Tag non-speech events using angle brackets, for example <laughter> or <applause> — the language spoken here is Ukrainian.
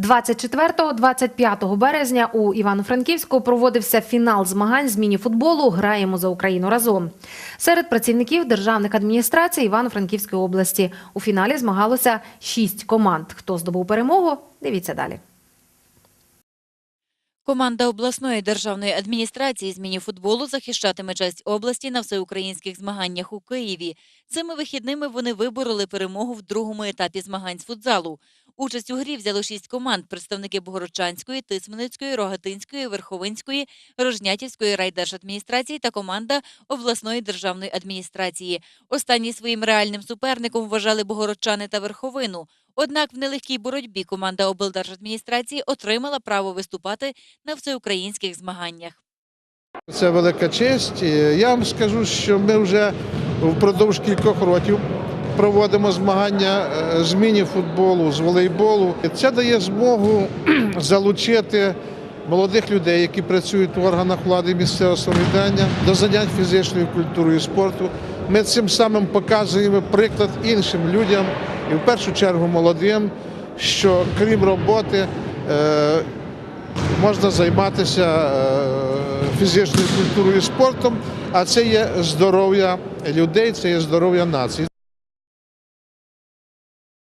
24-25 березня у Івано-Франківську проводився фінал змагань з міні-футболу Граємо за Україну разом. Серед працівників державних адміністрацій Івано-Франківської області у фіналі змагалося шість команд. Хто здобув перемогу? Дивіться далі. Команда обласної державної адміністрації з міні-футболу захищатиме честь області на всеукраїнських змаганнях у Києві. Цими вихідними вони вибороли перемогу в другому етапі змагань з футзалу. Участь у грі взяли шість команд: представники Богородчанської, Тисменицької, Рогатинської, Верховинської, Рожнятівської райдержадміністрації та команда обласної державної адміністрації. Останні своїм реальним суперником вважали Богородчани та Верховину. Однак в нелегкій боротьбі команда облдержадміністрації отримала право виступати на всеукраїнських змаганнях. Це велика честь. Я вам скажу, що ми вже впродовж кількох років проводимо змагання е, з міні-футболу, з волейболу. Це дає змогу <clears throat> залучити молодих людей, які працюють в органах влади місцевого самоврядування, до занять фізичною культурою і спорту. Ми цим самим показуємо приклад іншим людям і в першу чергу молодим, що крім роботи. е, можна займатися е, фізичною культурою і спортом, а це є здоров'я людей, це є здоров'я нації.